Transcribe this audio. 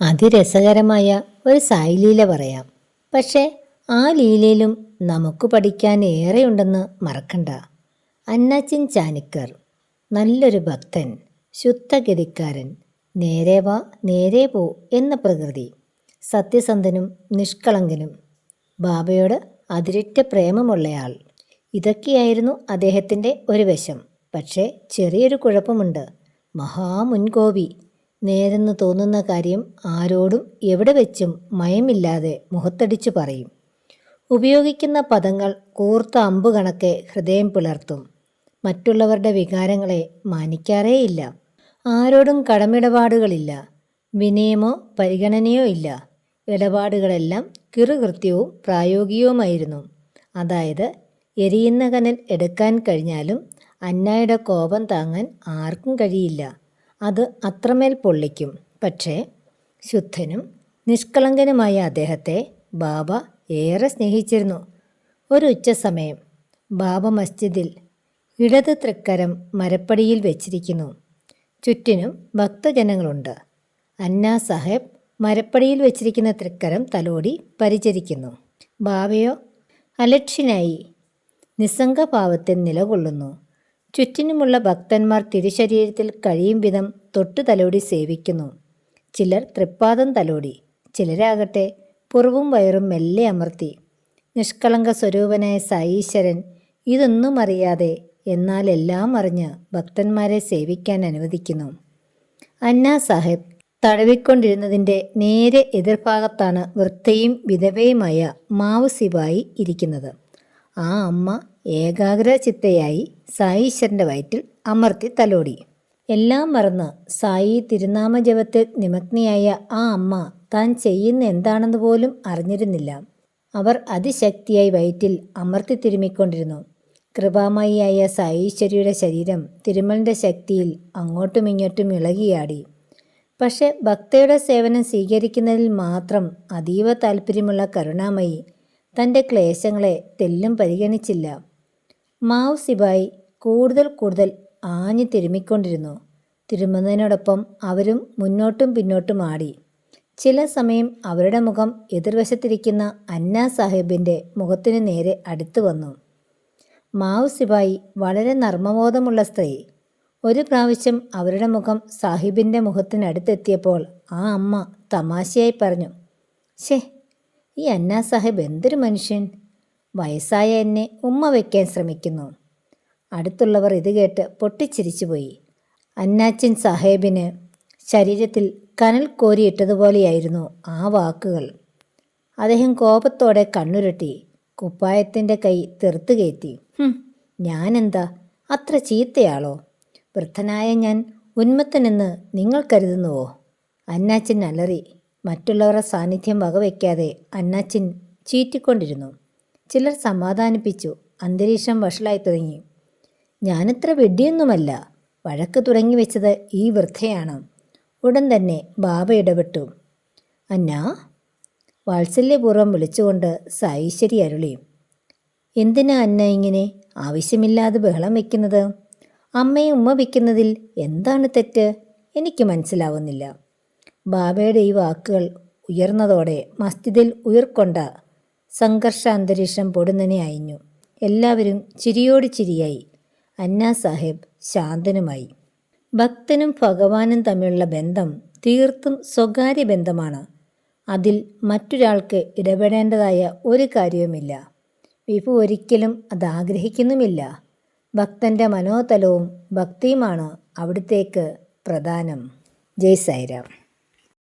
അതിരസകരമായ ഒരു സായിലീല പറയാം. പക്ഷേ ആ ലീലയിലും നമുക്ക് പഠിക്കാൻ ഏറെയുണ്ടെന്ന് മറക്കണ്ട. അന്നാച്ചിൻ ചാനിക്കർ നല്ലൊരു ഭക്തൻ ശുദ്ധഗതിക്കാരൻ നേരെ വാ നേരെ പോ എന്ന പ്രകൃതി സത്യസന്ധനും നിഷ്കളങ്കനും ബാബയോട് അതിരറ്റ പ്രേമമുള്ളയാൾ. ഇതൊക്കെയായിരുന്നു അദ്ദേഹത്തിന്റെ ഒരു വശം. പക്ഷേ ചെറിയൊരു കുഴപ്പമുണ്ട്. മഹാമുൻകോപി നേരെന്ന് തോന്നുന്ന കാര്യം ആരോടും എവിടെ വെച്ചും മയമില്ലാതെ മുഖത്തടിച്ചു പറയും. ഉപയോഗിക്കുന്ന പദങ്ങൾ കൂർത്ത അമ്പ് കണക്കെ ഹൃദയം പിളർത്തും മറ്റുള്ളവരുടെ വികാരങ്ങളെ മാനിക്കാറേയില്ല. ആരോടും കടമിടപാടുകളില്ല. വിനയമോ പരിഗണനയോ ഇല്ല. ഇടപാടുകളെല്ലാം കിറുകൃത്യവും പ്രായോഗികവുമായിരുന്നു. അതായത് എരിയുന്ന കനൽ എടുക്കാൻ കഴിഞ്ഞാലും അന്നായുടെ കോപം താങ്ങാൻ ആർക്കും കഴിയില്ല. അത് അത്രമേൽ പൊള്ളിക്കും. പക്ഷേ ശുദ്ധനും നിഷ്കളങ്കനുമായ അദ്ദേഹത്തെ ബാബ ഏറെ സ്നേഹിച്ചിരുന്നു. ഒരു ഉച്ച സമയം ബാബ മസ്ജിദിൽ ഇടത് തൃക്കരം മരപ്പടിയിൽ വെച്ചിരിക്കുന്നു. ചുറ്റിനും ഭക്തജനങ്ങളുണ്ട്. അന്നാ സാഹേബ് മരപ്പടിയിൽ വെച്ചിരിക്കുന്ന തൃക്കരം തലോടി പരിചരിക്കുന്നു. ബാബയോ അലക്ഷ്യനായി നിസ്സംഗഭാവത്തിൽ നിലകൊള്ളുന്നു. ചുറ്റിനുമുള്ള ഭക്തന്മാർ തിരുശരീരത്തിൽ കഴിയും വിധം തൊട്ടു തലോടി സേവിക്കുന്നു. ചിലർ തൃപ്പാദം തലോടി ചിലരാകട്ടെ പുറവും വയറും മെല്ലെ അമർത്തി. നിഷ്കളങ്ക സ്വരൂപനായ സായീശ്വരൻ ഇതൊന്നും അറിയാതെ എന്നാൽ എല്ലാം അറിഞ്ഞ് ഭക്തന്മാരെ സേവിക്കാൻ അനുവദിക്കുന്നു. അന്ന സാഹിബ് തടവിക്കൊണ്ടിരുന്നതിന്റെ നേരെ എതിർഭാഗത്താണ് വൃത്തയും വിധവയുമായ മാവ് സിപായി ഇരിക്കുന്നത്. ആ അമ്മ ഏകാഗ്ര ചിത്തയായി സായീശ്വരന്റെ വയറ്റിൽ അമർത്തി തലോടി. എല്ലാം മറന്ന് സായി തിരുനാമജപത്തിൽ നിമഗ്നയായ ആ അമ്മ താൻ ചെയ്യുന്ന എന്താണെന്ന് പോലും അറിഞ്ഞിരുന്നില്ല. അവർ അതിശക്തിയായി വയറ്റിൽ അമർത്തി തിരുമിക്കൊണ്ടിരുന്നു. കൃപാമയിയായ സായീശ്വരിയുടെ ശരീരം തിരുമലിന്റെ ശക്തിയിൽ അങ്ങോട്ടും ഇങ്ങോട്ടും ഇളകിയാടി. പക്ഷെ ഭക്തയുടെ സേവനം സ്വീകരിക്കുന്നതിൽ മാത്രം അതീവ താല്പര്യമുള്ള കരുണാമയി തന്റെ ക്ലേശങ്ങളെ തെല്ലും പരിഗണിച്ചില്ല. മാവ് സിബായി കൂടുതൽ കൂടുതൽ ആഞ്ഞു തിരുമിക്കൊണ്ടിരുന്നു തിരുമുന്നതിനോടൊപ്പം അവരും മുന്നോട്ടും പിന്നോട്ടും ആടി. ചില സമയം അവരുടെ മുഖം എതിർവശത്തിരിക്കുന്ന അന്ന സാഹിബിന്റെ മുഖത്തിന് നേരെ അടുത്തു വന്നു. മാവ് സിബായി വളരെ നർമ്മബോധമുള്ള സ്ത്രീ. ഒരു പ്രാവശ്യം അവരുടെ മുഖം സാഹിബിന്റെ മുഖത്തിനടുത്തെത്തിയപ്പോൾ ആ അമ്മ തമാശയായി പറഞ്ഞു ഷേ ഈ അന്നാ സാഹിബ് എന്തൊരു മനുഷ്യൻ? വയസ്സായ എന്നെ ഉമ്മ വയ്ക്കാൻ ശ്രമിക്കുന്നു. അടുത്തുള്ളവർ ഇത് കേട്ട് പൊട്ടിച്ചിരിച്ചുപോയി അന്നാച്ചിൻ സാഹേബിന് ശരീരത്തിൽ കനൽ കോരിയിട്ടതുപോലെയായിരുന്നു ആ വാക്കുകൾ. അദ്ദേഹം കോപത്തോടെ കണ്ണുരുട്ടി കുപ്പായത്തിന്റെ കൈ തെറുത്തു കയറ്റി. ഞാനെന്താ? അത്ര ചീത്തയാളോ? വൃദ്ധനായ ഞാൻ ഉന്മത്തനെന്ന് നിങ്ങൾ കരുതുന്നുവോ? അന്നാച്ചൻ അലറി. മറ്റുള്ളവരുടെ സാന്നിധ്യം വകവയ്ക്കാതെ അന്നാച്ചിൻ ചീറ്റിക്കൊണ്ടിരുന്നു. ചിലർ സമാധാനിപ്പിച്ചു. അന്തരീക്ഷം വഷളായി തുടങ്ങി. ഞാനത്ര വെടിയൊന്നുമല്ല. വഴക്ക് തുടങ്ങി വെച്ചത് ഈ വൃദ്ധയാണ്. ഉടൻ തന്നെ ബാബ ഇടപെട്ടു. അന്നാ? വാത്സല്യപൂർവം വിളിച്ചുകൊണ്ട് സായിശ്വരി അരുളി. എന്തിനാ അന്ന ഇങ്ങനെ? ആവശ്യമില്ലാതെ ബഹളം വയ്ക്കുന്നത് അമ്മയെ ഉമ്മ വയ്ക്കുന്നതിൽ എന്താണ് തെറ്റ്? എനിക്ക് മനസ്സിലാവുന്നില്ല. ബാബയുടെ ഈ വാക്കുകൾ ഉയർന്നതോടെ മസ്ജിദിൽ ഉയർക്കൊണ്ട സംഘർഷാന്തരീക്ഷം പൊടുന്നനെ അയഞ്ഞു. എല്ലാവരും ചിരിയോട് ചിരിയായി. അന്നാ സാഹിബ് ശാന്തനുമായി. ഭക്തനും ഭഗവാനും തമ്മിലുള്ള ബന്ധം തീർത്തും സ്വകാര്യ ബന്ധമാണ്. അതിൽ മറ്റൊരാൾക്ക് ഇടപെടേണ്ടതായ ഒരു കാര്യവുമില്ല. വിഭു ഒരിക്കലും അത് ആഗ്രഹിക്കുന്നുമില്ല ഭക്തന്റെ മനോതലവും ഭക്തിയുമാണ് അവിടത്തേക്ക് പ്രധാനം. ജയ് സായിരാം.